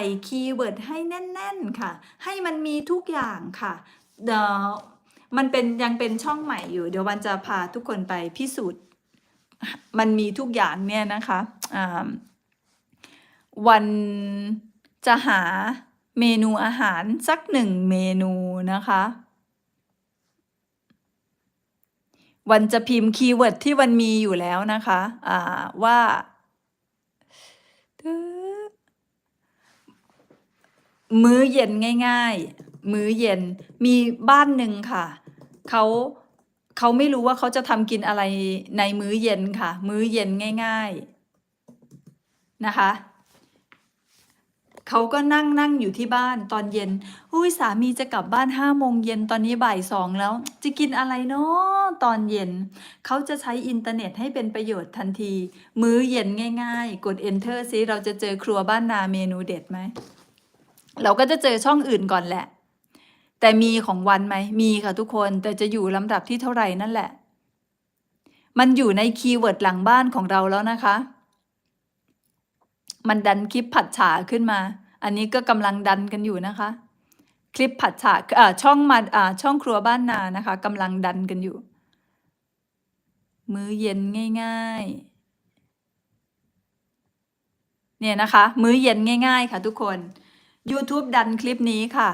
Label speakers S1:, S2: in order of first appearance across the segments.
S1: ส่คีย์เวิร์ดให้แน่น ๆ ค่ะ ให้มันมีทุกอย่างค่ะเดี๋ยวมันเป็นยังเป็นช่องใหม่อยู่ เดี๋ยววันจะพาทุกคนไปพิสูจน์ มันมีทุกอย่างเนี่ยนะคะวันจะหาเมนูอาหารสักหนึ่งเมนูนะคะ วันจะพิมพ์คีย์เวิร์ดที่วันมีอยู่แล้วนะคะอ่าว่า มื้อเย็นง่าย ๆ มื้อเย็นมีบ้านหนึ่งค่ะเขาเขาไม่รู้ว่าเขาจะทำกินอะไรในมื้อเย็นค่ะ มื้อเย็นง่าย ๆนะคะเขาก็นั่งนั่งอยู่ที่บ้านตอนเย็น อุ้ยสามีจะกลับบ้านห้าโมงเย็นตอนนี้บ่ายสองแล้ว จะกินอะไรเนาะตอนเย็น เขาจะใช้อินเทอร์เน็ตให้เป็นประโยชน์ทันที มื้อเย็นง่าย ๆ กด enter ซิเราจะเจอครัวบ้านนาเมนูเด็ดไหม เราก็จะเจอช่องอื่นก่อนแหละ แต่มีของวันไหมมีค่ะทุกคนแต่จะอยู่ลำดับที่เท่าไหร่นั่นแหละ มันอยู่ในคีย์เวิร์ดหลังบ้านของเราแล้วนะคะ มันดันคลิปผัดฉาขึ้นมา อันนี้ก็กำลังดันกันอยู่นะคะ คลิปผัดฉาอ่าช่องมาอ่าช่องครัวบ้านนานะคะกำลังดันกันอยู่ มื้อเย็นง่าย ๆเนี่ยนะคะ มื้อเย็นง่าย ๆ ค่ะทุกคน YouTube ดันคลิปนี้ค่ะ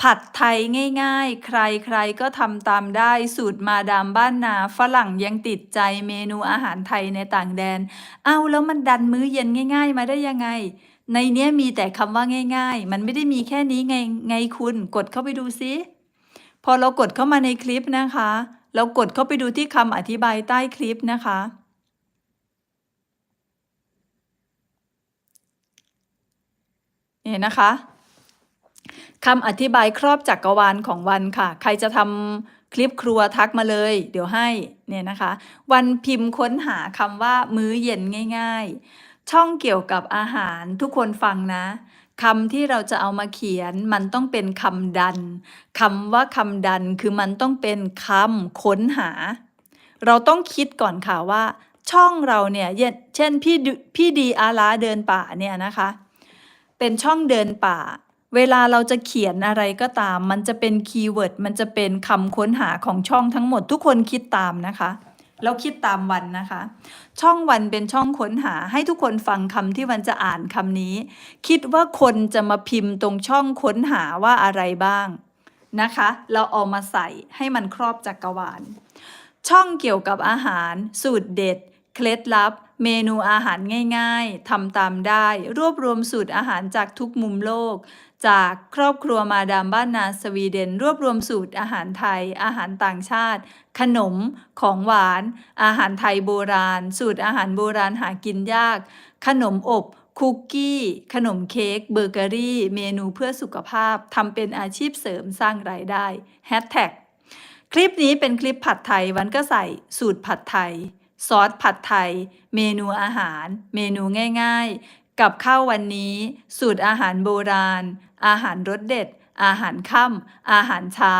S1: ผัดไทยง่ายๆ ใครๆก็ทำตามได้สูตรมาดามบ้านนาฝรั่งยังติดใจเมนูอาหารไทยในต่างแดน เอาแล้วมันดันมื้อเย็นง่าย ๆ มาได้ยังไง ในเนี้ยมีแต่คำว่าง่าย ๆ มันไม่ได้มีแค่นี้ไงไงคุณกดเข้าไปดูซิพอเรากดเข้ามาในคลิปนะคะ เรากดเข้าไปดูที่คำอธิบายใต้คลิปนะคะ เนี่ยนะคะคำอธิบายครอบจักรวาลของวันค่ะ ใครจะทำคลิปครัวทักมาเลย เดี๋ยวให้เนี่ยนะคะ วันพิมพ์ค้นหาคำว่ามื้อเย็นง่าย ๆ ช่องเกี่ยวกับอาหารทุกคนฟังนะคำที่เราจะเอามาเขียนมันต้องเป็นคำดันคำว่าคำดันคือมันต้องเป็นคำค้นหา เราต้องคิดก่อนค่ะว่า ช่องเราเนี่ยเช่นพี่ดุพี่ดีอาลาเดินป่าเนี่ยนะคะ เป็นช่องเดินป่า เวลาเราจะเขียนอะไรก็ตาม มันจะเป็นคีย์เวิร์ดมันจะเป็นคำค้นหาของช่องทั้งหมดทุกคนคิดตามนะคะ แล้วคิดตามวันนะคะ ช่องวันเป็นช่องค้นหาให้ทุกคนฟังคำที่วันจะอ่านคำนี้ คิดว่าคนจะมาพิมพ์ตรงช่องค้นหาว่าอะไรบ้างนะคะ เราเอามาใส่ให้มันครอบจักรวาล ช่องเกี่ยวกับอาหาร สูตรเด็ด เคล็ดลับ เมนูอาหารง่ายๆทำตามได้ รวบรวมสูตรอาหารจากทุกมุมโลก จากครอบครัวมาดามบ้านนาสวีเดน รวบรวมสูตรอาหารไทย อาหารต่างชาติ ขนม ของหวาน อาหารไทยโบราณ สูตรอาหารโบราณหากินยาก ขนมอบคุกกี้ ขนมเค้ก เบเกอรี่ เมนูเพื่อสุขภาพทำเป็นอาชีพเสริมสร้างรายได้แฮชแท็กคลิปนี้เป็นคลิปผัดไทยวันก็ใส่สูตรผัดไทย ซอสผัดไทย เมนูอาหาร เมนูง่ายๆ กับข้าววันนี้ สูตรอาหารโบราณ อาหารรสเด็ด อาหารค่ำอาหารเช้า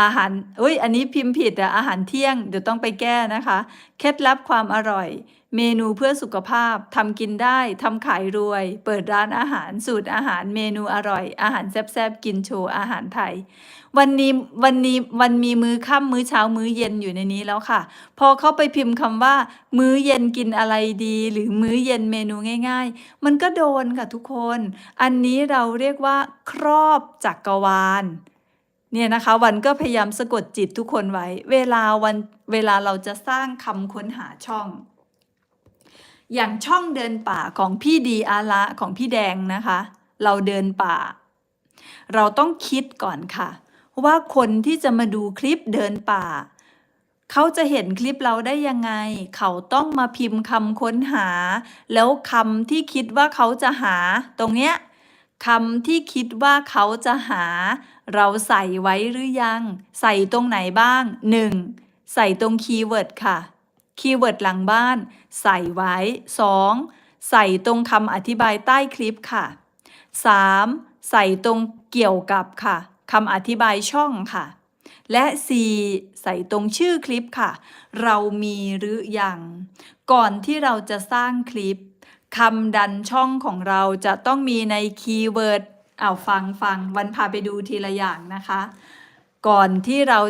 S1: อาหารอุ้ย อันนี้พิมพ์ผิดอะอาหารเที่ยง เดี๋ยวต้องไปแก้นะคะ เคล็ดลับความอร่อย เมนูเพื่อสุขภาพ ทำกินได้ ทำขายรวย เปิดร้านอาหาร สูตรอาหาร เมนูอร่อย อาหารแซ่บๆ กินโชว์ อาหารไทย วันนี้วันนี้วันมีมื้อค่ำมื้อเช้ามื้อเย็นอยู่ในนี้แล้วค่ะ พอเข้าไปพิมพ์คำว่า มื้อเย็นกินอะไรดี หรือมื้อเย็นเมนูง่าย ๆ มันก็โดนค่ะทุกคน อันนี้เราเรียกว่า ครอบจักรวาลเนี่ยนะคะวันก็พยายามสะกดจิตทุกคนไว้ เวลาวันเวลาเราจะสร้างคำค้นหาช่อง อย่างช่องเดินป่าของพี่ดีอาละของพี่แดงนะคะ เราเดินป่า เราต้องคิดก่อนค่ะ ว่าคนที่จะมาดูคลิปเดินป่า เขาจะเห็นคลิปเราได้ยังไง เขาต้องมาพิมพ์คำค้นหา แล้วคำที่คิดว่าเขาจะหา ตรงเนี้ยคำที่คิดว่าเขาจะหา เราใส่ไว้หรือยัง ใส่ตรงไหนบ้าง 1. ใส่ตรงคีย์เวิร์ดค่ะ คีย์เวิร์ดหลังบ้าน ใส่ไว้ 2. ใส่ตรงคำอธิบายใต้คลิปค่ะ 3. ใส่ตรงเกี่ยวกับค่ะคำอธิบายช่องค่ะ และ 4. ใส่ตรงชื่อคลิปค่ะ เรามีหรือยัง ก่อนที่เราจะสร้างคลิปคำดันช่องของเราจะต้องมีในคีย์เวิร์ดอ้าวฟังฟังวันพาไปดูทีละอย่างนะคะ ก่อนที่เรา